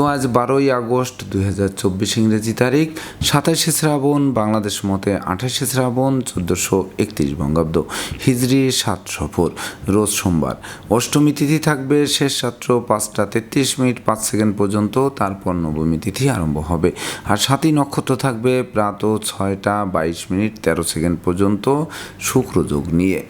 তো আজ বারোই আগস্ট দুই হাজার চব্বিশ ইংরেজি তারিখ, সাতাশে শ্রাবণ, বাংলাদেশ মতে আঠাশে শ্রাবণ, চোদ্দোশো একত্রিশ বঙ্গাব্দ। হিজড়ি সাত সফর রোজ সোমবার। অষ্টমী তিথি থাকবে, শেষ রাত্র পাঁচটা তেত্রিশ মিনিট, পাঁচ সেকেন্ড পর্যন্ত, তারপর নবমী তিথি আরম্ভ হবে। আর সাতই নক্ষত্র থাকবে, প্রাত ছয়টা বাইশ মিনিট, তেরো সেকেন্ড পর্যন্ত শুক্রযোগ নিয়ে।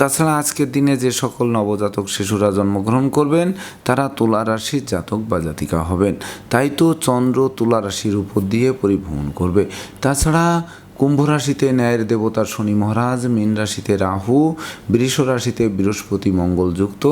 তাছাড়া আজকের দিনে যে সকল নবজাতক শিশুরা জন্মগ্রহণ করবেন, তারা তুলা রাশির জাতক বা জাতিকা হবেন। তাই তো চন্দ্র তুলা রাশির উপর দিয়ে পরিভ্রমণ করবে। তাছাড়া কুম্ভ রাশিতে ন্যায়ের দেবতা শনি মহারাজ, মীন রাশিতে রাহু, বৃষ রাশিতে বৃহস্পতি মঙ্গল যুক্ত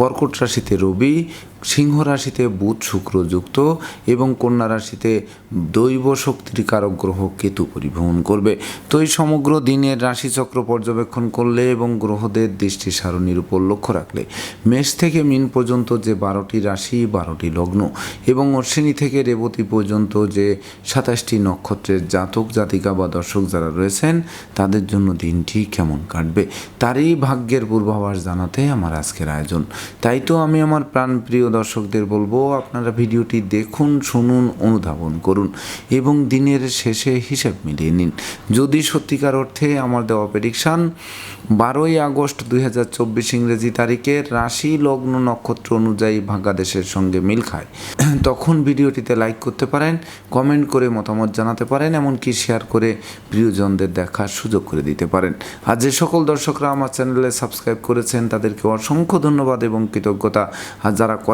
কর্কট রাশিতে রবি সিংহ রাশিতে বুধ শুক্র যুক্ত এবং কন্যা রাশিতে দৈব শক্তির কারক গ্রহ কেতু পরিভ্রমণ করবে। তো এই সমগ্র দিনের রাশিচক্র পর্যবেক্ষণ করলে এবং গ্রহদের দৃষ্টি সারণীর উপর লক্ষ্য রাখলে মেষ থেকে মিন পর্যন্ত যে বারোটি রাশি, বারোটি লগ্ন এবং অশ্বিনী থেকে রেবতী পর্যন্ত যে সাতাশটি নক্ষত্রের জাতক, জাতিকা বা দর্শক যারা রয়েছেন, তাদের জন্য দিনটি কেমন কাটবে, তারই ভাগ্যের পূর্বাভাস জানাতে আমার আজকের আয়োজন। তাই তো আমি আমার প্রাণপ্রিয় দর্শকদের বলব, আপনারা ভিডিওটি দেখুন, শুনুন, অনুধাবন করুন এবং দিনের শেষে হিসাব মিলিয়ে নিন। যদি সত্যিকার অর্থে আমার দেওয়া প্রেডিকশান বারোই আগস্ট দুই হাজার চব্বিশ ইংরেজি তারিখে রাশি লগ্ন নক্ষত্র অনুযায়ী ভাগ্যাদেশের সঙ্গে মিল খায়। তখন ভিডিওটিতে লাইক করতে পারেন কমেন্ট করে মতামত জানাতে পারেন, এমনকি শেয়ার করে প্রিয়জনদের দেখার সুযোগ করে দিতে পারেন। আর যে সকল দর্শকরা আমার চ্যানেলে সাবস্ক্রাইব করেছেন, তাদেরকে অসংখ্য ধন্যবাদ এবং কৃতজ্ঞতা। আর যারা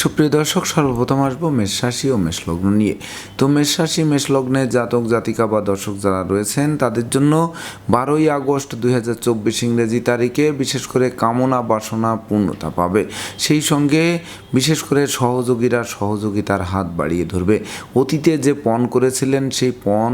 সুপ্রিয় দর্শক, সর্বপ্রথম আসব মেষ রাশি ও মেষ লগ্ন নিয়ে। তো মেষ রাশি, মেষ লগ্নের জাতক, জাতিকা বা দর্শক যারা রয়েছেন, তাদের জন্য বারোই আগস্ট দুই হাজার চব্বিশ ইংরেজি তারিখে বিশেষ করে কামনা বাসনা পূর্ণতা পাবে। সেই সঙ্গে বিশেষ করে সহযোগীরা সহযোগিতার হাত বাড়িয়ে ধরবে। অতীতে যে পণ করেছিলেন, সেই পণ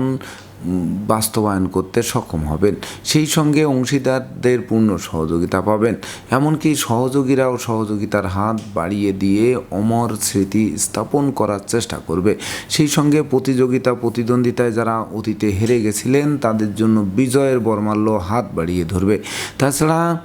বাস্তবায়ন করতে সক্ষম হবেন। সেই সঙ্গে অংশীদারদের পূর্ণ সহযোগিতা পাবেন। এমনকি সহযোগীরাও সহযোগিতার হাত বাড়িয়ে দিয়ে অমর স্মৃতি স্থাপন করার চেষ্টা করবে। সেই সঙ্গে প্রতিযোগিতা, প্রতিদ্বন্দ্বিতায় যারা অতীতে হেরে গেছিলেন, তাদের জন্য বিজয়ের বর্মাল্য হাত বাড়িয়ে ধরবে। তাছাড়া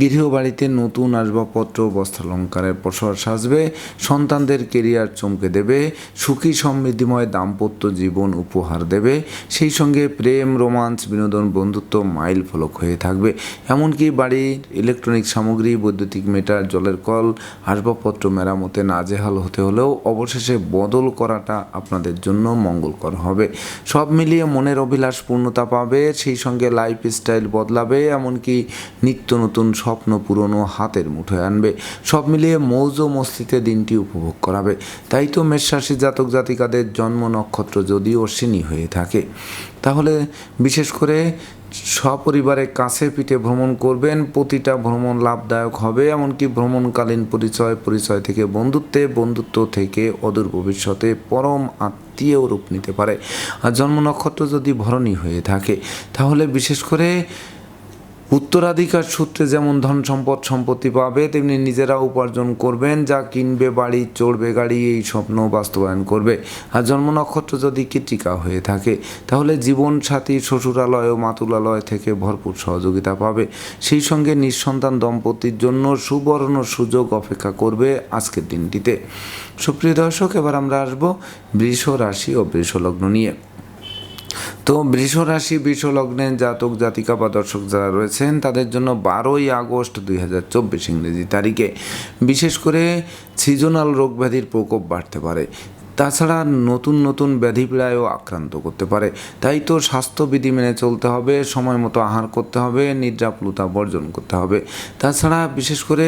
গৃহবাড়িতে নতুন আসবাবপত্র, বস্ত্রালঙ্কারের প্রসার সাজবে, সন্তানদের কেরিয়ার চমকে দেবে, সুখী সমৃদ্ধিময় দাম্পত্য জীবন উপহার দেবে। সেই সঙ্গে প্রেম, রোমান্স, বিনোদন, বন্ধুত্ব মাইল ফলক হয়ে থাকবে। এমনকি বাড়ির ইলেকট্রনিক সামগ্রী, বৈদ্যুতিক মিটার, জলের কল, আসবাবপত্র মেরামতে নাজেহাল হতে হলেও অবশেষে বদল করাটা আপনাদের জন্য মঙ্গলকর হবে। সব মিলিয়ে মনের অভিলাষ পূর্ণতা পাবে, সেই সঙ্গে লাইফ স্টাইল বদলাবে, এমনকি নিত্য নতুন স্বপ্ন পুরনো হাতের মুঠোয় আনবে। সব মিলিয়ে মৌজ মস্তিতে দিনটি উপভোগ করাবে। তাই তো মেষরাশি জাতক জাতিকাদের জন্ম নক্ষত্র যদিও অশ্বিনী হয়ে থাকে। তাহলে বিশেষ করে সপরিবারে কাছে পিঠে ভ্রমণ করবেন, প্রতিটা ভ্রমণ লাভদায়ক হবে, এমনকি ভ্রমণকালীন পরিচয় পরিচয় থেকে বন্ধুত্বে, বন্ধুত্ব থেকে অদূর ভবিষ্যতে পরম আত্মীয় রূপ নিতে পারে। আর জন্ম নক্ষত্র যদি ভরণী হয়ে থাকে, তাহলে বিশেষ করে উত্তরাধিকার সূত্রে যেমন ধন সম্পদ, সম্পত্তি পাবে, তেমনি নিজেরা উপার্জন করবেন, যা কিনবে, বাড়ি, চড়বে, গাড়ি, এই স্বপ্ন বাস্তবায়ন করবে। আর জন্ম নক্ষত্র যদি কৃতিকা হয়ে থাকে, তাহলে জীবন সাথী শ্বশুরালয় ও মাতুলালয় থেকে ভরপুর সহযোগিতা পাবে। সেই সঙ্গে নিঃসন্তান দম্পতির জন্য সুবর্ণ সুযোগ অপেক্ষা করবে আজকের দিনটিতে। সুপ্রিয় দর্শক, এবার আমরা আসব বৃষ রাশি ও বৃষ লগ্ন নিয়ে। তো বৃষ রাশি বৃষ জাতক, জাতিকা বা দর্শক যারা রয়েছেন, তাদের জন্য বারোই আগস্ট দুই হাজার চব্বিশ ইংরেজি তারিখে। বিশেষ করে সিজনাল রোগ ব্যাধির প্রকোপ বাড়তে পারে। তাছাড়া নতুন নতুন ব্যাধি পীড়ায়ও আক্রান্ত করতে পারে। তাই তো স্বাস্থ্যবিধি মেনে চলতে হবে, সময় মতো আহার করতে হবে নিদ্রাপ্লুতা বর্জন করতে হবে। তাছাড়া বিশেষ করে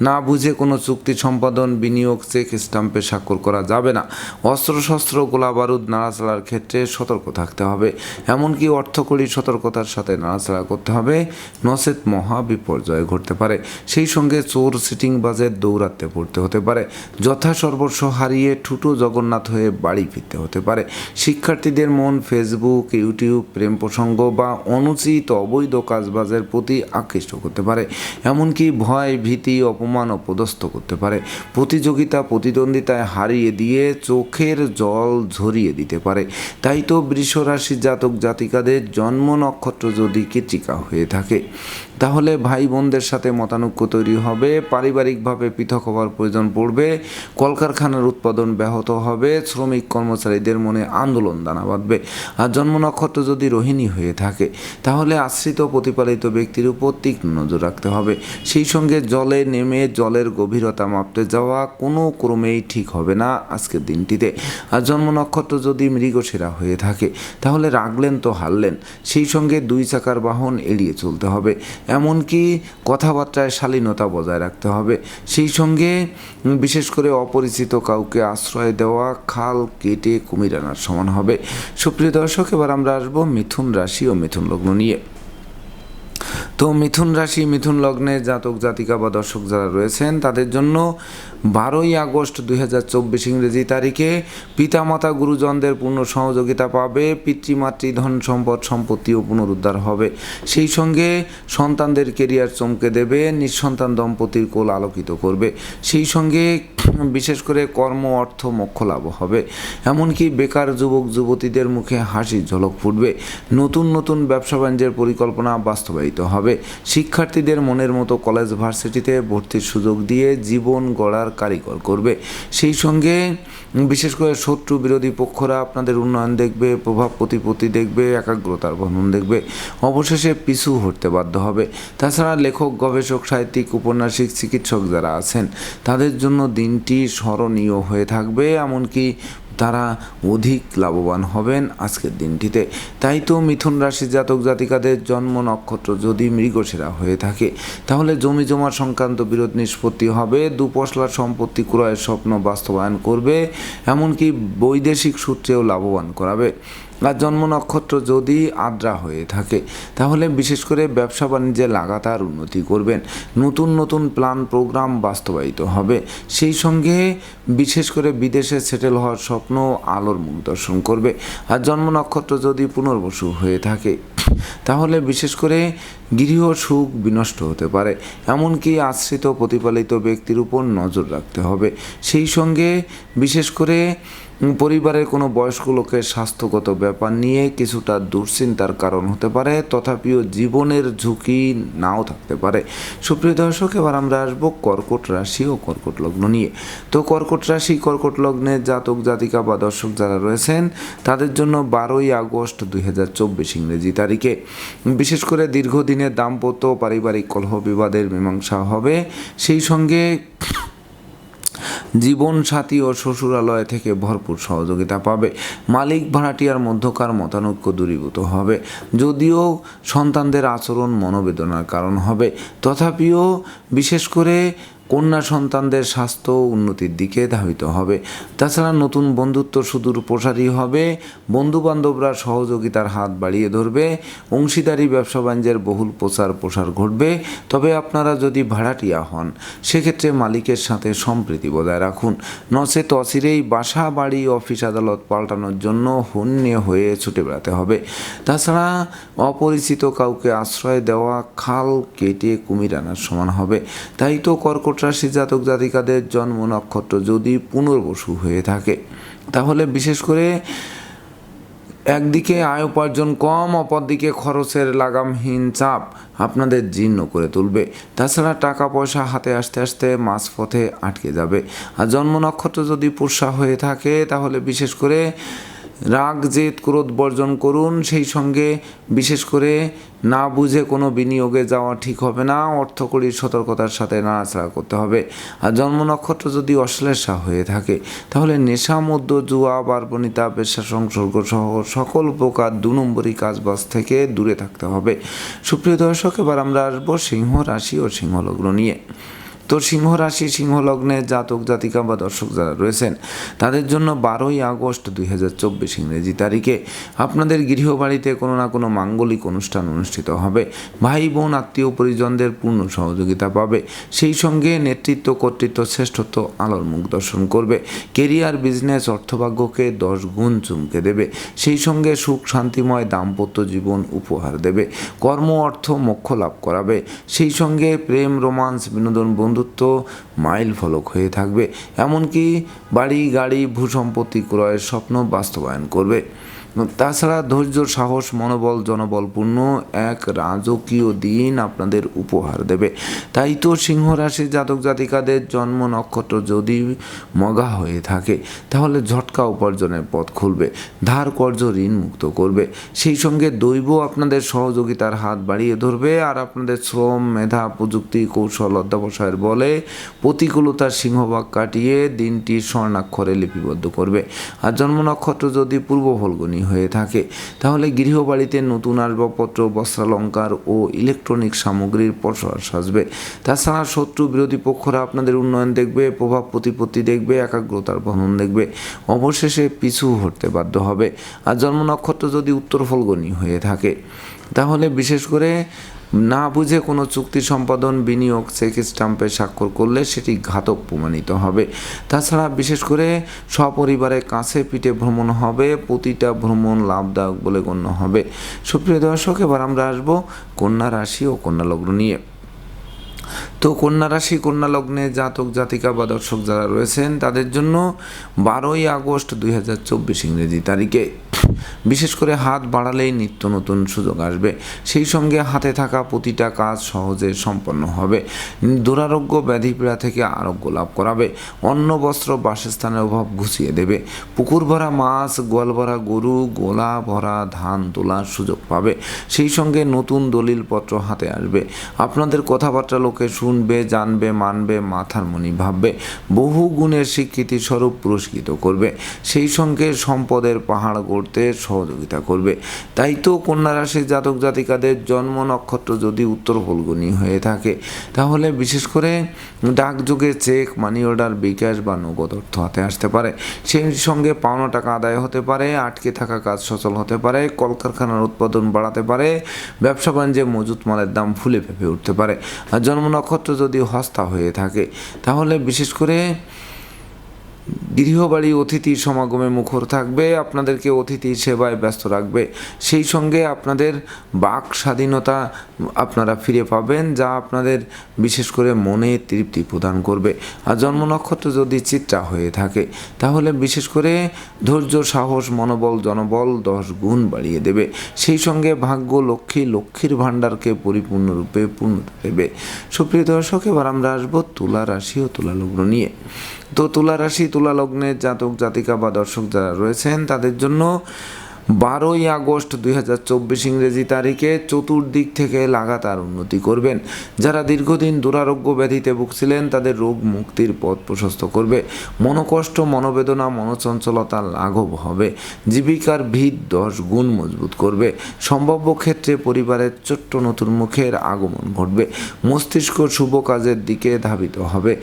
না বুঝে কোনো চুক্তি সম্পাদন, বিনিয়োগ, চেক স্টাম্পে স্বাক্ষর করা যাবে না। অস্ত্রশস্ত্র গোলা বারুদ নাড়াচাড়ার ক্ষেত্রে সতর্ক থাকতে হবে। এমনকি অর্থকরী সতর্কতার সাথে নাড়াচাড়া করতে হবে। নচেত মহা বিপর্যয় ঘটতে পারে। সেই সঙ্গে চোর সিটিং বাজের দৌরাত্মে পড়তে হতে পারে। যথা সর্বস্ব হারিয়ে ঠুটো জগন্নাথ হয়ে বাড়ি ফিরতে হতে পারে। শিক্ষার্থীদের মন ফেসবুক ইউটিউব প্রেম প্রসঙ্গ বা অনুচিত অবৈধ কাজবাজের প্রতি আকৃষ্ট করতে পারে। এমনকি ভয়, ভীতি, অপমান অপদস্থ করতে পারে। প্রতিযোগিতা, প্রতিদ্বন্দ্বিতায় হারিয়ে দিয়ে চোখের জল ঝরিয়ে দিতে পারে। তাই তো বৃষ রাশির জাতক জাতিকাদের জন্ম নক্ষত্র যদি কৃতিকা হয়ে থাকে, তাহলে ভাই বোনদের সাথে মতানৈক্য তৈরি হবে। পারিবারিকভাবে পৃথক হওয়ার প্রয়োজন পড়বে। কলকারখানার উৎপাদন ব্যাহত হবে, শ্রমিক কর্মচারীদের মনে আন্দোলন দানা বাঁধবে। আর জন্ম নক্ষত্র যদি রোহিণী হয়ে থাকে, তাহলে আশ্রিত প্রতিপালিত ব্যক্তির উপর তীক্ষ্ণ নজর রাখতে হবে। সেই সঙ্গে জলে নেমে জলের গভীরতা মাপতে যাওয়া কোনো ক্রমেই ঠিক হবে না আজকের দিনটিতে। আর জন্ম নক্ষত্র যদি মৃগশিরা হয়ে থাকে, তাহলে রাগলেন তো হারলেন, সেই সঙ্গে দুই চাকার বাহন এড়িয়ে চলতে হবে। এমনকি কথাবার্তায় শালীনতা বজায় রাখতে হবে। সেই সঙ্গে বিশেষ করে অপরিচিত কাউকে আশ্রয় দেওয়া খাল কেটে কুমির আনার সমান হবে। সুপ্রিয় দর্শক, এবার আমরা আসব মিথুন রাশি ও মিথুন লগ্ন নিয়ে। তো মিথুন রাশি, মিথুন লগ্নে জাতক, জাতিকা বা দর্শক যারা রয়েছেন, তাদের জন্য বারোই আগস্ট দুই হাজার চব্বিশ ইংরেজি তারিখে পিতামাতা গুরুজনদের পূর্ণ সহযোগিতা পাবে, পিতৃমাতৃ ধন সম্পদ সম্পত্তিও পুনরুদ্ধার হবে। সেই সঙ্গে সন্তানদের কেরিয়ার চমকে দেবে, নিঃসন্তান দম্পতির কোল আলোকিত করবে। সেই সঙ্গে বিশেষ করে কর্ম, অর্থ, মোক্ষ লাভ হবে। এমনকি বেকার যুবক, যুবতীদের মুখে হাসির ঝলক ফুটবে। নতুন নতুন ব্যবসা বাণিজ্যের পরিকল্পনা বাস্তবায়িত হবে। শিক্ষার্থীদের মনের মতো কলেজ ভার্সিটিতে ভর্তির সুযোগ দিয়ে জীবন গড়ার কারিগর করবে। সেই সঙ্গে বিশেষ করে শত্রু বিরোধী পক্ষরা আপনাদের উন্নয়ন দেখবে, প্রভাব প্রতিপত্তি দেখবে, একাগ্রতার বন্ধন দেখবে। অবশেষে পিছু হতে বাধ্য হবে। তাছাড়া লেখক, গবেষক, সাহিত্যিক, উপন্যাসিক, চিকিৎসক যারা আছেন, তাদের জন্য দিনটি স্মরণীয় হয়ে থাকবে। এমনকি তারা অধিক লাভবান হবেন আজকের দিনটিতে। তাই তো মিথুন রাশি জাতক জাতিকাদের জন্ম নক্ষত্র যদি মৃগসেরা হয়ে থাকে, তাহলে জমি জমা সংক্রান্ত বিরোধ নিষ্পত্তি হবে, দুপশলা সম্পত্তি ক্রয়ের স্বপ্ন বাস্তবায়ন করবে, এমনকি বৈদেশিক সূত্রেও লাভবান করাবে। আর জন্ম নক্ষত্র যদি আদ্রা হয়ে থাকে, তাহলে বিশেষ করে ব্যবসা বাণিজ্যে লাগাতার উন্নতি করবেন। নতুন নতুন প্ল্যান, প্রোগ্রাম বাস্তবায়িত হবে। সেই সঙ্গে বিশেষ করে বিদেশে সেটেল হওয়ার স্বপ্ন আলোর মুখ দর্শন করবে। আর জন্ম নক্ষত্র যদি পুনর্বসু হয়ে থাকে, তাহলে বিশেষ করে গৃহ সুখ বিনষ্ট হতে পারে। এমনকি আশ্রিত প্রতিপালিত ব্যক্তির উপর নজর রাখতে হবে। সেই সঙ্গে বিশেষ করে পরিবারের কোনো বয়স্ক লোকের স্বাস্থ্যগত ব্যাপার নিয়ে কিছুটা দুশ্চিন্তার কারণ হতে পারে, তথাপিও জীবনের ঝুঁকি নাও থাকতে পারে। সুপ্রিয় দর্শক, এবার আমরা আসব কর্কট রাশি ও কর্কট লগ্ন নিয়ে। তো কর্কট রাশি, কর্কট লগ্নের জাতক, জাতিকা বা দর্শক যারা রয়েছেন, তাদের জন্য বারোই আগস্ট দুই হাজার চব্বিশ ইংরেজি তারিখে। বিশেষ করে দীর্ঘদিনের দাম্পত্য পারিবারিক কলহ বিবাদের মীমাংসা হবে। সেই সঙ্গে জীবন সাথী ও শ্বশুরালয় থেকে ভরপুর সহযোগিতা পাবে। মালিক ভাড়াটিয়ার মধ্যকার মতানৈক্য দূরীভূত হবে। যদিও সন্তানদের আচরণ মনোবেদনার কারণ হবে, তথাপিও বিশেষ করে কন্যা সন্তানদের স্বাস্থ্য উন্নতির দিকে ধাবিত হবে। তাছাড়া নতুন বন্ধুত্ব সুদূর প্রসারী হবে। বন্ধুবান্ধবরা সহযোগিতার হাত বাড়িয়ে ধরবে। অংশীদারি, ব্যবসা বাণিজ্যের বহুল প্রচার প্রসার ঘটবে। তবে আপনারা যদি ভাড়াটিয়া হন, সেক্ষেত্রে মালিকের সাথে সম্প্রীতি বজায় রাখুন। নচেত অচিরেই বাসা, বাড়ি, অফিস, আদালত পাল্টানোর জন্য হন্যে হয়ে ছুটে বেড়াতে হবে। তাছাড়া অপরিচিত কাউকে আশ্রয় দেওয়া, খাল কেটে কুমির আনার সমান হবে। তাই তো কর্কট রাশি জাতক জাতিকাদের জন্ম নক্ষত্র যদি পুনর্বসু হয়ে থাকে, তাহলে বিশেষ করে একদিকে আয় উপার্জন কম, অপরদিকে খরচের লাগামহীন চাপ আপনাদের জীর্ণ করে তুলবে। তাছাড়া টাকা পয়সা হাতে আসতে আসতে মাঝপথে আটকে যাবে। আর জন্ম নক্ষত্র যদি পোষা হয়ে থাকে, তাহলে বিশেষ করে রাগ, জেদ, ক্রোধ বর্জন করুন। সেই সঙ্গে বিশেষ করে না বুঝে কোনো বিনিয়োগে যাওয়া ঠিক হবে না। অর্থকরীর সতর্কতার সাথে নাড়াচাড়া করতে হবে। আর জন্ম নক্ষত্র যদি অশ্লেষা হয়ে থাকে, তাহলে নেশা মধ্য জুয়া বার্বণিতা পেশা, সংসর্গ সহ সকল প্রকার দু নম্বরী কাজবাজ থেকে দূরে থাকতে হবে। সুপ্রিয় দর্শক, এবার আমরা আসব সিংহ রাশি ও সিংহলগ্ন নিয়ে। তো সিংহ রাশি সিংহ লগ্নে জাতক, জাতিকা বা দর্শক যারা রয়েছেন, তাদের জন্য বারোই আগস্ট দুই হাজার চব্বিশ ইংরেজি তারিখে আপনাদের গৃহবাড়িতে কোনো না কোনো মাঙ্গলিক অনুষ্ঠান অনুষ্ঠিত হবে। ভাই, বোন, আত্মীয় পরিজনদের পূর্ণ সহযোগিতা পাবে। সেই সঙ্গে নেতৃত্ব, কর্তৃত্ব, শ্রেষ্ঠত্ব, আলোর মুখ দর্শন করবে। কেরিয়ার, বিজনেস, অর্থভাগ্যকে দশ গুণ চুমকে দেবে। সেই সঙ্গে সুখ, শান্তিময়, দাম্পত্য জীবন উপহার দেবে। কর্ম, অর্থ, মোক্ষ লাভ করাবে। সেই সঙ্গে প্রেম, রোমান্স, বিনোদন বন্ধুত্ব মাইল ফলক হয়ে থাকবে। এমনকি বাড়ি গাড়ি ভূসম্পত্তি ক্রয়ের স্বপ্ন বাস্তবায়ন করবে। তাছাড়া ধৈর্য, সাহস, মনোবল, জনবলপূর্ণ এক রাজকীয় দিন আপনাদের উপহার দেবে। তাই তো সিংহ রাশির জাতক জাতিকাদের জন্ম নক্ষত্র যদি মগা হয়ে থাকে, তাহলে ঝটকা উপার্জনের পথ খুলবে, ধার কর্য ঋণ মুক্ত করবে। সেই সঙ্গে দৈব আপনাদের সহযোগিতার হাত বাড়িয়ে ধরবে, আর আপনাদের শ্রম, মেধা, প্রযুক্তি, কৌশল, অধ্যাবসায়ের বলে প্রতিকূলতার সিংহভাগ কাটিয়ে দিনটি স্বর্ণাক্ষরে লিপিবদ্ধ করবে। আর জন্ম নক্ষত্র যদি পূর্ব ফলগুনি হয়ে থাকে। তাহলে গৃহবাড়িতে নতুন আসবাবপত্র, বস্ত্রালঙ্কার ও ইলেকট্রনিক সামগ্রীর প্রসার সাজবে। তাছাড়া শত্রু বিরোধী পক্ষরা আপনাদের উন্নয়ন দেখবে, প্রভাব প্রতিপত্তি দেখবে, একাগ্রতার বহন দেখবে। অবশেষে পিছু হতে বাধ্য হবে। আর জন্ম নক্ষত্র যদি উত্তর ফলগণী হয়ে থাকে, তাহলে বিশেষ করে না বুঝে কোনো চুক্তি সম্পাদন, বিনিয়োগ, চেক স্টাম্পে স্বাক্ষর করলে সেটি ঘাতক প্রমাণিত হবে। তাছাড়া বিশেষ করে সপরিবারে কাছে পিঠে ভ্রমণ হবে, প্রতিটা ভ্রমণ লাভদায়ক বলে গণ্য হবে। সুপ্রিয় দর্শক, এবার আমরা আসব কন্যা রাশি ও কন্যা লগ্ন নিয়ে। তো কন্যা রাশি, কন্যা লগ্নে জাতক, জাতিকা বা দর্শক যারা রয়েছেন, তাদের জন্য বারোই আগস্ট দুই হাজার চব্বিশ ইংরেজি তারিখে। বিশেষ করে হাত বাড়ালেই নিত্য নতুন সুযোগ আসবে। সেই সঙ্গে হাতে থাকা প্রতিটা কাজ সহজে সম্পন্ন হবে। দুরারোগ্য ব্যাধি পীড়া থেকে আরোগ্য লাভ করাবে। অন্ন, বস্ত্র, বাসস্থানের অভাব ঘুষিয়ে দেবে। পুকুর ভরা মাছ, গোয়াল ভরা গরু, গোলা ভরা ধান তোলার সুযোগ পাবে। সেই সঙ্গে নতুন দলিলপত্র হাতে আসবে। আপনাদের কথাবার্তা লোকে শুনবে, জানবে, মানবে, মাথার মনি ভাববে। বহু গুণের স্বীকৃতি স্বরূপ পুরস্কৃত করবে। সেই সঙ্গে সম্পদের পাহাড় গড়তে সহযোগিতা করবে। তাই তো কন্যা রাশির জাতক জাতিকাদের জন্ম নক্ষত্র যদি উত্তর ফলগুনি হয়ে থাকে, তাহলে বিশেষ করে ডাকযোগে চেক মানি অর্ডার বিকাশ বা নগদ অর্থ হাতে আসতে পারে। সেই সঙ্গে পাওনা টাকা আদায় হতে পারে, আটকে থাকা কাজ সচল হতে পারে, কলকারখানার উৎপাদন বাড়াতে পারে, ব্যবসা বাণিজ্যে মজুত মালের দাম ফুলে ফেপে উঠতে পারে। আর জন্ম নক্ষত্র যদি হস্তা হয়ে থাকে, তাহলে বিশেষ করে গৃহবাড়ি অতিথি সমাগমে মুখর থাকবে, আপনাদেরকে অতিথি সেবায় ব্যস্ত রাখবে। সেই সঙ্গে আপনাদের বাক স্বাধীনতা আপনারা ফিরে পাবেন, যা আপনাদের বিশেষ করে মনে তৃপ্তি প্রদান করবে। আর জন্ম নক্ষত্র যদি চিত্রা হয়ে থাকে, তাহলে বিশেষ করে ধৈর্য, সাহস, মনোবল, জনবল দশ গুণ বাড়িয়ে দেবে। সেই সঙ্গে ভাগ্য, লক্ষ্মী, লক্ষ্মীর ভাণ্ডারকে পরিপূর্ণরূপে পূর্ণ দেবে। সুপ্রিয় দর্শক, এবার আমরা আসব তুলা রাশি ও তুলা লগ্ন নিয়ে। তো তুলা রাশি তুলা লগ্নের জাতক জাতিকা বা দর্শক যারা রয়েছেন তাদের জন্য বারোই আগস্ট দুই হাজার চব্বিশ ইংরেজি তারিখে চতুর্দিক থেকে লাগাতার উন্নতি করবেন। যারা দীর্ঘদিন দুরারোগ্য ব্যাধিতে ভুগছিলেন, তাদের রোগ মুক্তির পথ প্রশস্ত করবে। মনোকষ্ট, মনোবেদনা, মনোচঞ্চলতা লাঘব হবে। জীবিকার ভিত দশ গুণ মজবুত করবে। সম্ভাব্য ক্ষেত্রে পরিবারের ছোট্ট নতুন মুখের আগমন ঘটবে। মস্তিষ্ক শুভ কাজের দিকে ধাবিত হবে।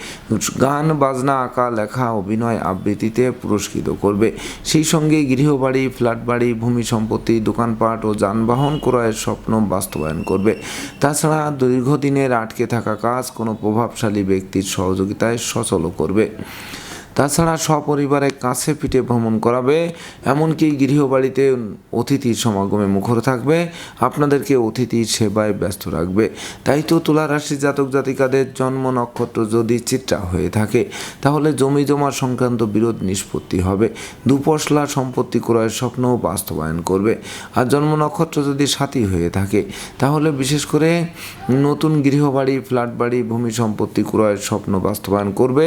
গান, বাজনা, আঁকা, লেখা, অভিনয় আবৃত্তিতে পুরস্কৃত করবে। সেই সঙ্গে গৃহবাড়ি ফ্ল্যাট বাড়ি ভূমি সম্পত্তি, দোকানপাট ও যানবাহন ক্রয়ের স্বপ্ন বাস্তবায়ন করবে। তাছাড়া দীর্ঘদিনের আটকে থাকা কাজ কোনো প্রভাবশালী ব্যক্তির সহযোগিতায় সচল করবে। তাছাড়া সপরিবারে কাছে পিঠে ভ্রমণ করাবে, এমনকি গৃহবাড়িতে অতিথির সমাগমে মুখর থাকবে, আপনাদেরকে অতিথির সেবায় ব্যস্ত রাখবে। তাই তো তুলা রাশির জাতক জাতিকাদের জন্ম নক্ষত্র যদি চিত্রা হয়ে থাকে, তাহলে জমি জমা সংক্রান্ত বিরোধ নিষ্পত্তি হবে। দুপশলা সম্পত্তি ক্রয়ের স্বপ্নও বাস্তবায়ন করবে। আর জন্ম নক্ষত্র যদি সাথী হয়ে থাকে, তাহলে বিশেষ করে নতুন গৃহবাড়ি ফ্ল্যাট বাড়ি ভূমি সম্পত্তি ক্রয়ের স্বপ্ন বাস্তবায়ন করবে।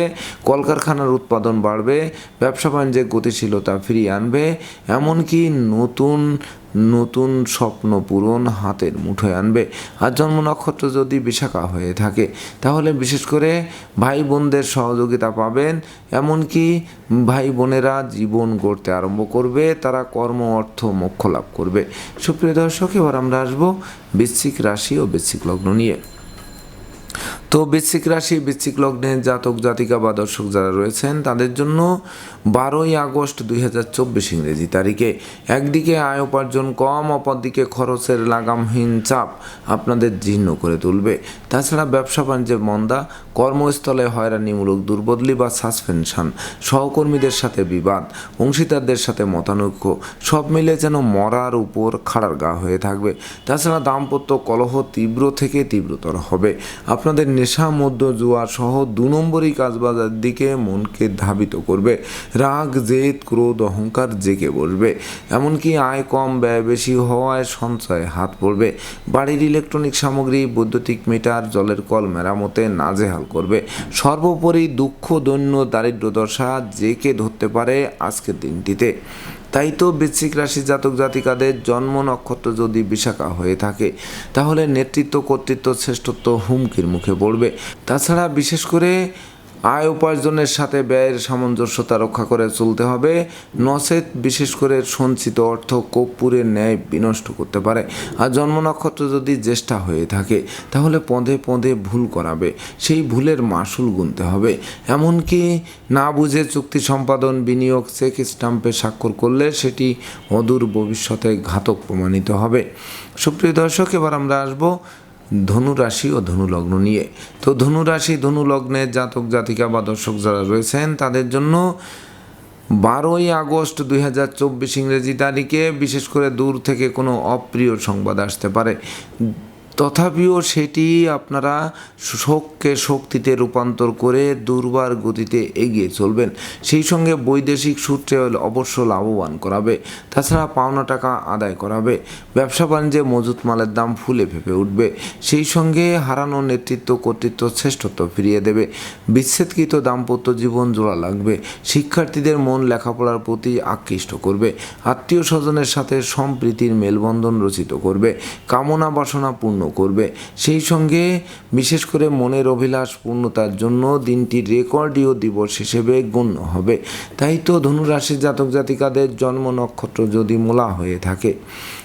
কলকারখানার উৎপাদন বাড়বে, ব্যবসা বাণিজ্যে গতিশীলতা ফিরিয়ে আনবে, এমনকি নতুন নতুন স্বপ্ন পূরণ হাতের মুঠোয় আনবে। আর জন্ম নক্ষত্র যদি বিশাখা হয়ে থাকে, তাহলে বিশেষ করে ভাই বোনদের সহযোগিতা পাবেন, এমনকি ভাই বোনেরা জীবন গড়তে আরম্ভ করবে, তারা কর্ম, অর্থ, মোক্ষ লাভ করবে। সুপ্রিয় দর্শক, এবার আমরা আসব বৃশ্চিক রাশি ও বৃশ্চিক লগ্ন নিয়ে। তো বৃশ্চিক রাশি, বৃশ্চিক লগ্নে জাতক, জাতিকা বা দর্শক যারা রয়েছেন, তাদের জন্য বারোই আগস্ট দুই হাজার চব্বিশ ইংরেজি তারিখে। একদিকে আয় উপার্জন কম, অপরদিকে খরচের লাগামহীন চাপ আপনাদের জীর্ণ করে তুলবে। তাছাড়া ব্যবসা বাণিজ্যের মন্দা কর্মস্থলে হয়রানিমূলক দুর্বদলি বা সাসপেনশন, সহকর্মীদের সাথে বিবাদ, অংশীদারদের সাথে মতানৈক্য, সব মিলে যেন মরার উপর খাড়ার গা হয়ে থাকবে। তাছাড়া দাম্পত্য কলহ তীব্র থেকে তীব্রতর হবে। আপনাদের নেশা মধ্য জুয়া সহ দু নম্বরই কাজবাজার দিকে মনকে ধাবিত করবে। রাগ, জেদ, ক্রোধ, অহংকার জেগে বসবে। এমনকি আয় কম, ব্যয় বেশি হওয়ায় সঞ্চয়ে হাত পড়বে। বাড়ির ইলেকট্রনিক সামগ্রী, বৈদ্যুতিক মিটার, জলের কল মেরামতে নাজেহাল করবে। সর্বোপরি দুঃখ, দৈন্য দারিদ্র দশা কে ধরতে পারে আজকের দিনটিতে। তাই তো বৃশ্চিক রাশি জাতক জাতিকাদের জন্ম নক্ষত্র যদি বিশাখা হয়ে থাকে, তাহলে নেতৃত্ব কর্তৃত্ব শ্রেষ্ঠত্ব হুমকির মুখে পড়বে। তাছাড়া বিশেষ করে আয় উপার্জনের সাথে ব্যয়ের সামঞ্জস্যতা রক্ষা করে চলতে হবে। নচেত বিশেষ করে সঞ্চিত অর্থ কর্পূরের ন্যায় বিনষ্ট করতে পারে। আর জন্ম নক্ষত্র যদি জ্যেষ্ঠা হয়ে থাকে, তাহলে পদে পদে ভুল করাবে। সেই ভুলের মাসুল গুনতে হবে। এমনকি না বুঝে চুক্তি সম্পাদন, বিনিয়োগ, চেক স্টাম্পে স্বাক্ষর করলে সেটি অদূর ভবিষ্যতে ঘাতক প্রমাণিত হবে। সুপ্রিয় দর্শক, এবার আমরা আসব ধনু রাশি ও ধনু লগ্ন নিয়ে। তো ধনু রাশি ধনু জাতক, জাতিকা বা দর্শক যারা রয়েছেন, তাদের জন্য বারোই আগস্ট দুই হাজার চব্বিশ ইংরেজি তারিখে বিশেষ করে দূর থেকে কোনো অপ্রিয় সংবাদ আসতে পারে। তথাপিও সেটি আপনারা শোককে শক্তিতে রূপান্তর করে দুর্বার গতিতে এগিয়ে চলবেন। সেই সঙ্গে বৈদেশিক সূত্রে অবশ্য লাভবান করাবে। তাছাড়া পাওনা টাকা আদায় করাবে। ব্যবসা বাণিজ্যে মজুত মালের দাম ফুলে ফেপে উঠবে। সেই সঙ্গে হারানো নেতৃত্ব কর্তৃত্ব শ্রেষ্ঠত্ব ফিরিয়ে দেবে। বিচ্ছেদকৃত দাম্পত্য জীবন জোড়া লাগবে। শিক্ষার্থীদের মন লেখাপড়ার প্রতি আকৃষ্ট করবে। আত্মীয় স্বজনের সাথে সম্প্রীতির মেলবন্ধন রচিত করবে। কামনা বাসনা পূর্ণ করবে। সেই সঙ্গে বিশেষ করে মনের অভিলাষ পূর্ণতার জন্য দিনটি রেকর্ডীয় দিবস হিসেবে গণ্য হবে। তাই তো ধনুরাশির জাতক জাতিকাদের জন্ম নক্ষত্র যদি মোলা হয়ে থাকে।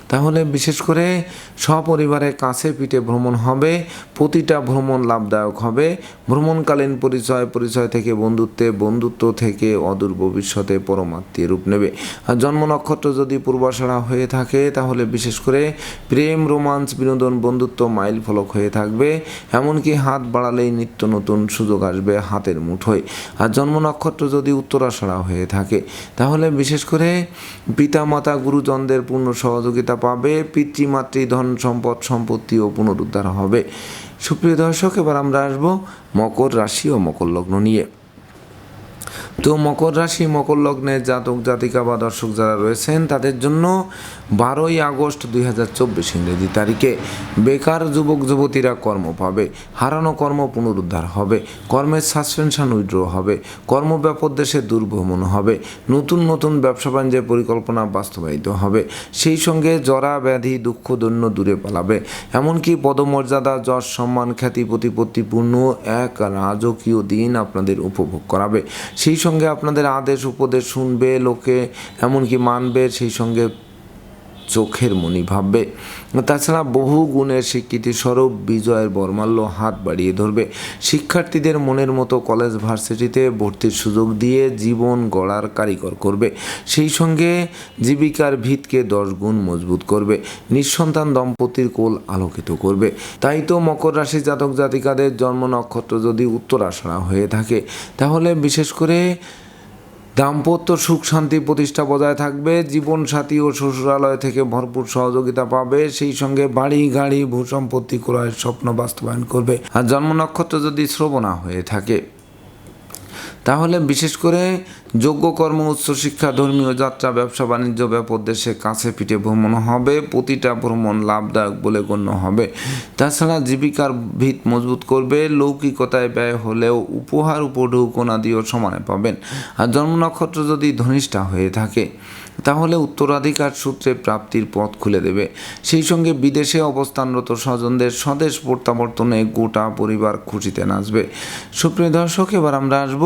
তাহলে বিশেষ করে সপরিবারে কাছে পিঠে ভ্রমণ হবে, প্রতিটা ভ্রমণ লাভদায়ক হবে। ভ্রমণকালীন পরিচয় পরিচয় থেকে বন্ধুত্বে, বন্ধুত্ব থেকে অদূর ভবিষ্যতে পরমাত্মীয় রূপ নেবে। আর জন্ম নক্ষত্র যদি পূর্বাশাড়া হয়ে থাকে, তাহলে বিশেষ করে প্রেম রোমাঞ্চ বিনোদন, বন্ধুত্ব মাইল ফলক হয়ে থাকবে। এমনকি হাত বাড়ালেই নিত্য নতুন সুযোগ আসবে হাতের মুঠোয়। আর জন্ম নক্ষত্র যদি উত্তরাষাড়া হয়ে থাকে, তাহলে বিশেষ করে পিতামাতা, গুরুজনদের পূর্ণ সহযোগিতা পাবে পিতৃমাতৃ ধন সম্পদ, সম্পত্তি ও পুনরুদ্ধার হবে। সুপ্রিয় দর্শক, এবার আমরা আসব মকর রাশি ও মকর লগ্ন নিয়ে। তো মকর রাশি, মকর লগ্নের জাতক, জাতিকা বা দর্শক যারা রয়েছেন, তাদের জন্য বারোই আগস্ট দুই হাজার চব্বিশ ইংরেজি তারিখে বেকার যুবক, যুবতীরা কর্ম পাবে। হারানো কর্ম পুনরুদ্ধার হবে। কর্মের সাসপেনশন উইড্র হবে। কর্ম কর্মব্যাপক দেশে দুর্ভ্রমণ হবে। নতুন নতুন ব্যবসা বাণিজ্যের পরিকল্পনা বাস্তবায়িত হবে। সেই সঙ্গে জরা, ব্যাধি, দুঃখ, দৈন্য দূরে পালাবে। এমনকি পদমর্যাদা, যশ, সম্মান, খ্যাতি প্রতিপত্তিপূর্ণ এক রাজকীয় দিন আপনাদের উপভোগ করাবে। সেই সঙ্গে আপনাদের আদেশ উপদেশ শুনবে লোকে এমনকি মানবে সেই সঙ্গে চোখের মনি ভাববে। তাছাড়া বহু গুণের স্বীকৃতি স্বরূপ বিজয়ের বর্মাল্য হাত বাড়িয়ে ধরবে। শিক্ষার্থীদের মনের মতো কলেজ ভার্সিটিতে ভর্তির সুযোগ দিয়ে জীবন গড়ার কারিগর করবে। সেই সঙ্গে জীবিকার ভিতকে দশ গুণ মজবুত করবে। নিঃসন্তান দম্পতির কোল আলোকিত করবে। তাই তো মকর রাশি জাতক জাতিকাদের জন্ম নক্ষত্র যদি উত্তরাষাড়া হয়ে থাকে, তাহলে বিশেষ করে দাম্পত্য সুখ শান্তি প্রতিষ্ঠা বজায় থাকবে জীবন সাথী ও শ্বশুরালয় থেকে ভরপুর সহযোগিতা পাবে, সেই সঙ্গে বাড়ি, গাড়ি, ভূসম্পত্তি ক্রয়ের স্বপ্ন বাস্তবায়ন করবে। আর জন্ম নক্ষত্র যদি শ্রবণা হয়ে থাকে, তাহলে বিশেষ করে যোগ্য কর্ম উচ্চশিক্ষা ধর্মীয় যাত্রা, ব্যবসা, বাণিজ্য, ব্যাপক দেশে কাছে পিঠে ভ্রমণ হবে, প্রতিটা ভ্রমণ লাভদায়ক বলে গণ্য হবে। তাছাড়া জীবিকার ভিত মজবুত করবে, লৌকিকতায় ব্যয় হলেও উপহার উপঢৌকনা দিয়েও সমানে পাবেন। আর জন্ম নক্ষত্র যদি ধনিষ্ঠা হয়ে থাকে, তাহলে উত্তরাধিকার সূত্রে প্রাপ্তির পথ খুলে দেবে। সেই সঙ্গে বিদেশে অবস্থানরত স্বজনদের স্বদেশ প্রত্যাবর্তনে গোটা পরিবার খুশিতে নাচবে। সুপ্রিয় দর্শক, এবার আমরা আসব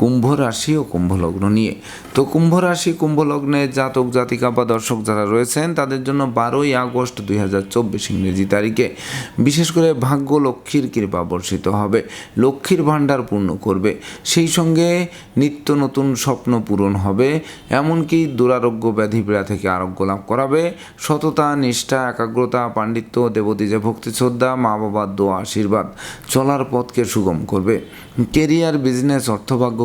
কুম্ভ রাশি ও কুম্ভ লগ্ন নিয়ে। তো কুম্ভ রাশি কুম্ভ লগ্নে জাতক, জাতিকা বা দর্শক যারা রয়েছেন, তাদের জন্য বারোই আগস্ট দুই হাজার চব্বিশ ইংরেজি তারিখে বিশেষ করে ভাগ্য লক্ষ্মীর কৃপা বর্ষিত হবে, লক্ষ্মীর ভাণ্ডার পূর্ণ করবে। সেই সঙ্গে নিত্য নতুন স্বপ্ন পূরণ হবে, এমনকি দুরারোগ্য ব্যাধি পীড়া থেকে আরোগ্য লাভ করাবে। সততা, নিষ্ঠা, একাগ্রতা, পাণ্ডিত্য দেবতীজে ভক্তি শ্রদ্ধা, মা বাবার দোয়া, আশীর্বাদ চলার পথকে সুগম করবে। কেরিয়ার, বিজনেস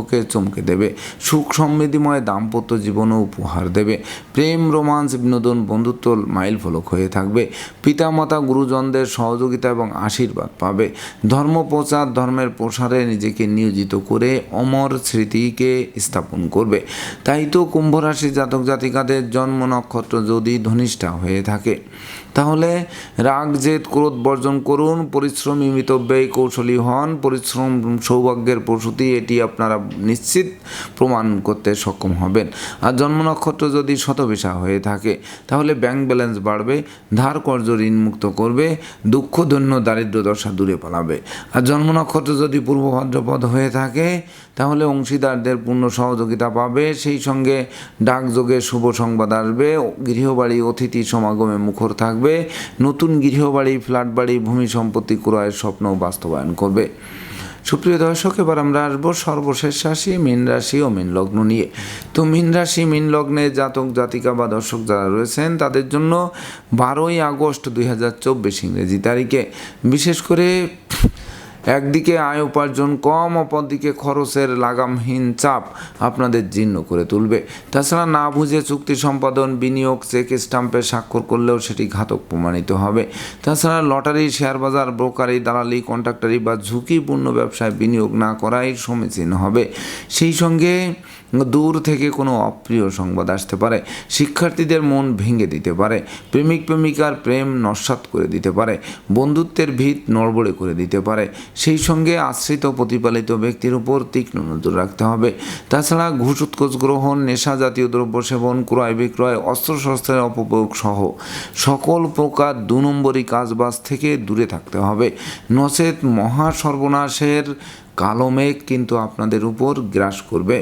অর্থভাগ্যকে চমকে দেবে, সুখ সমৃদ্ধিময় দাম্পত্য জীবনও উপহার দেবে। প্রেম, রোমান্স, বিনোদন, বন্ধুত্ব মাইল ফলক হয়ে থাকবে। পিতামাতা, গুরুজনদের সহযোগিতা এবং আশীর্বাদ পাবে। ধর্ম প্রচার, ধর্মের প্রসারে নিজেকে নিয়োজিত করে অমর স্মৃতিকে স্থাপন করবে। তাই তো কুম্ভ রাশি জাতক জাতিকাদের জন্ম নক্ষত্র যদি ধনিষ্ঠা হয়ে থাকে। তাহলে রাগ, জেদ, ক্রোধ বর্জন করুন, পরিশ্রমী মিতব্যয়ী কৌশলী হন, পরিশ্রম, সৌভাগ্যের প্রসূতি, এটি আপনারা নিশ্চিত প্রমাণ করতে সক্ষম হবেন। আর জন্ম নক্ষত্র যদি শতবিশা হয়ে থাকে, তাহলে ব্যাংক ব্যালেন্স বাড়বে, ধার কর্য ঋণ মুক্ত করবে, দুঃখ দৈন্য দারিদ্র দশা দূরে পালাবে। আর জন্ম নক্ষত্র যদি পূর্ব ভাদ্রপদ হয়ে থাকে, তাহলে অংশীদারদের পূর্ণ সহযোগিতা পাবে। সেই সঙ্গে ডাকযোগে শুভ সংবাদ আসবে, গৃহবাড়ি, অতিথি সমাগমে মুখর থাকবে। নতুন গৃহবাড়ি ফ্ল্যাট বাড়ি ভূমি সম্পত্তি ক্রয়ের স্বপ্ন বাস্তবায়ন করবে। সুপ্রিয় দর্শক, এবার আমরা আসব সর্বশেষ রাশি, মীন রাশি ও মীন লগ্ন নিয়ে। তো মীন রাশি, মীন লগ্নে জাতক, জাতিকা বা দর্শক যারা রয়েছেন, তাদের জন্য বারোই আগস্ট দুই হাজার চব্বিশ ইংরেজি তারিখে। বিশেষ করে একদিকে আয় উপার্জন কম, অপরদিকে খরচের লাগামহীন চাপ আপনাদের জীর্ণ করে তুলবে। তাছাড়া না বুঝে চুক্তি সম্পাদন, বিনিয়োগ, চেক স্টাম্পে স্বাক্ষর করলেও সেটি ঘাতক প্রমাণিত হবে। তাছাড়া লটারি, শেয়ার বাজার, ব্রোকারি, দালালি, কন্ট্রাক্টারি বা ঝুঁকিপূর্ণ ব্যবসায় বিনিয়োগ না করাই সমীচীন হবে। সেই সঙ্গে দূর থেকে কোনো অপ্রিয় সংবাদ আসতে পারে, শিক্ষার্থীদের মন ভেঙে দিতে পারে, প্রেমিক প্রেমিকার প্রেম নস্বাত করে দিতে পারে, বন্ধুত্বের ভিত নড়বড়ে করে দিতে পারে, সেই সঙ্গে আশ্রিত প্রতিপালিত ব্যক্তির উপর তীক্ষ্ণ নজর রাখতে হবে। তাছাড়া ঘুষ, উৎকোচ, গ্রহণ, নেশা জাতীয় দ্রব্য সেবন, ক্রয় বিক্রয়, অস্ত্রশস্ত্রের অপপ্রয়োগ সহ সকল প্রকার দু নম্বরই কাজবাজ থেকে দূরে থাকতে হবে। নচেত মহা সর্বনাশের কালো মেঘ কিন্তু আপনাদের উপর গ্রাস করবে।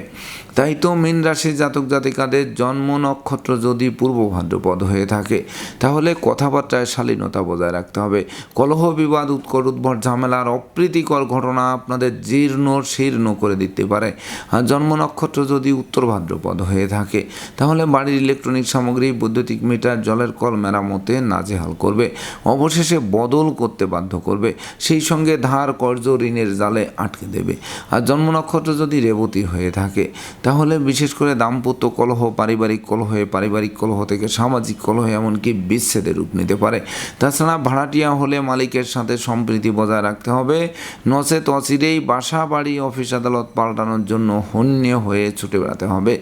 তাই তো মীন রাশি জাতক জাতিকাদের জন্ম নক্ষত্র যদি পূর্ব ভাদ্রপদ হয়ে থাকে, তাহলে কথাবার্তায় শালীনতা বজায় রাখতে হবে। কলহ বিবাদ, উৎকট উদ্ভট ঝামেলার অপ্রীতিকর ঘটনা আপনাদের জীর্ণ শীর্ণ করে দিতে পারে। আর জন্ম নক্ষত্র যদি উত্তর ভাদ্রপদ হয়ে থাকে, তাহলে বাড়ির ইলেকট্রনিক সামগ্রী, বৈদ্যুতিক মিটার, জলের কল মেরামতে নাজেহাল করবে। অবশেষে বদল করতে বাধ্য করবে। সেই সঙ্গে ধার কর্য ঋণের জালে আটকে দেবে। আর জন্ম নক্ষত্র যদি রেবতী হয়ে থাকে, তাহলে বিশেষ করে দাম্পত্য কলহ, পারিবারিক কলহে, পারিবারিক কলহ থেকে সামাজিক কলহ, এমনকি বিচ্ছেদের রূপ নিতে পারে। তাছাড়া ভাড়াটিয়া হলে মালিকের সাথে সম্প্রীতি বজায় রাখতে হবে। নচে তচিরেই বাসা, বাড়ি, অফিস, আদালত পাল্টানোর জন্য হন্য হয়ে ছুটে বেড়াতে হবে।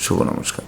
শুভ নমস্কার।